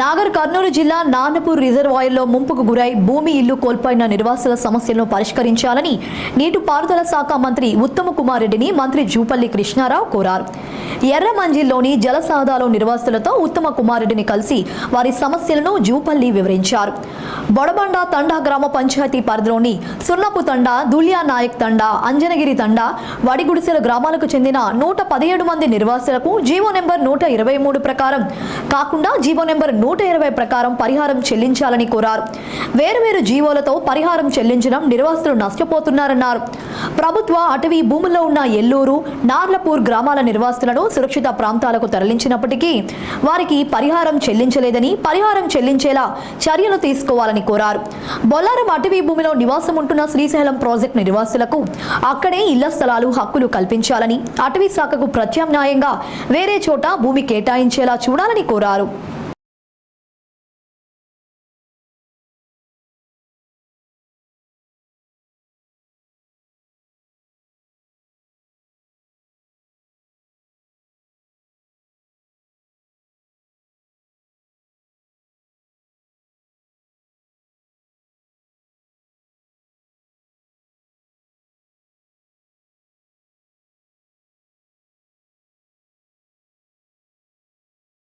నాగర్ కర్నూలు జిల్లా నానపూర్ రిజర్వాయర్లో ముంపుకు గురై భూమి ఇల్లు కోల్పోయిన నిర్వాసుల సమస్యలను పరిష్కరించాలని నీటిపారుదల శాఖ మంత్రి ఉత్తమ కుమార్ రెడ్డిని మంత్రి జూపల్లి కృష్ణారావు కోరారు. ఎర్రమంజిల్లోని జలసాదాలో నిర్వాసులతో ఉత్తమ కుమార్ రెడ్డిని కలిసి వారి సమస్యలను జూపల్లి వివరించారు. బొడబండ తండా గ్రామ పంచాయతీ పరిధిలోని సున్నపు తండా దులియా నాయక్ తండా అంజనగిరి తండా వడిగుడిసెల గ్రామాలకు చెందిన నూట పదిహేడు మంది నిర్వాసులకు జీవో నెంబర్ నూట ఇరవై మూడు ప్రకారం కాకుండా జీవో నెంబర్ నూట ఇరవై ప్రకారం పరిహారం చెల్లించాలని కోరారు. వేరువేరు జీవోలతో పరిహారం చెల్లించడం నిర్వాసులు నష్టపోతున్నారన్నారు. ప్రభుత్వ అటవీ భూముల్లో ఉన్న ఎల్లూరు నార్లపూర్ గ్రామాల నిర్వాసులను సురక్షిత ప్రాంతాలకు తరలించినప్పటికీ వారికి పరిహారం చెల్లించలేదని పరిహారం చెల్లించేలా చర్యలు తీసుకోవాలి చేసుకోవాలని కోరారు. బొల్లారం అటవీ భూమిలో నివాసం ఉంటున్న శ్రీశైలం ప్రాజెక్టు నివాసులకు అక్కడే ఇళ్ళ స్థలాలు హక్కులు కల్పించాలని అటవీ శాఖకు ప్రత్యామ్నాయంగా వేరే చోట భూమి కేటాయించేలా చూడాలని కోరారు.